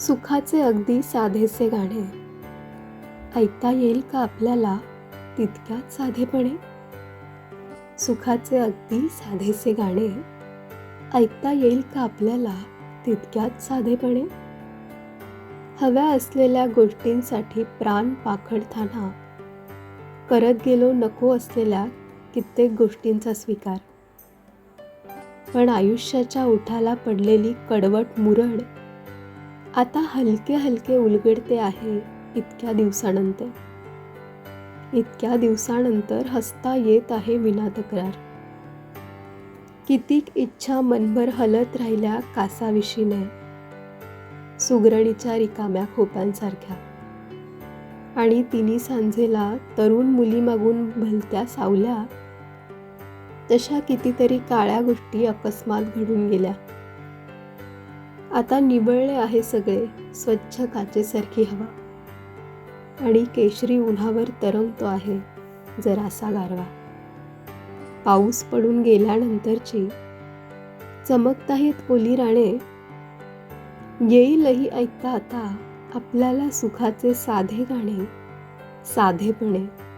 सुखाचे अगदी साधेसे गाणे. ऐकता येईल का आपल्याला तितक्याच साधेपणे? सुखाचे अगदी साधेसे गाणे. ऐकता येईल का आपल्याला तितक्याच साधेपणे? हव्या असलेल्या गोष्टींसाठी प्राण पाखडताना करत गेलो नको असलेल्या कित्येक गोष्टींचा स्वीकार. पण आयुष्याच्या ओठाला पडलेली कडवट मुरड आता हलके हलके उलगडते आहे इतक्या दिवसानंतर. इतक्या दिवसानंतर हसता येत आहे विना तक्रार. कितीक इच्छा मनभर हलत राहिल्या कासाविशीने सुगरणीच्या रिकाम्या खोप्यांसारख्या. आणि तिन्ही सांजेला तरुण मुली मागून भलत्या सावल्या. तशा कितीतरी काळ्या गोष्टी अकस्मात घडून गेल्या. आता निबळले आहे सगळे. स्वच्छ काचेसारखी हवा. आणि केशरी उन्हावर तरंगतो आहे. जरासा गारवा. पाऊस पडून गेल्यानंतरची चमकताहेत ओली राणे. येईलही ऐकता आता आपल्याला सुखाचे साधे गाणे साधेपणे.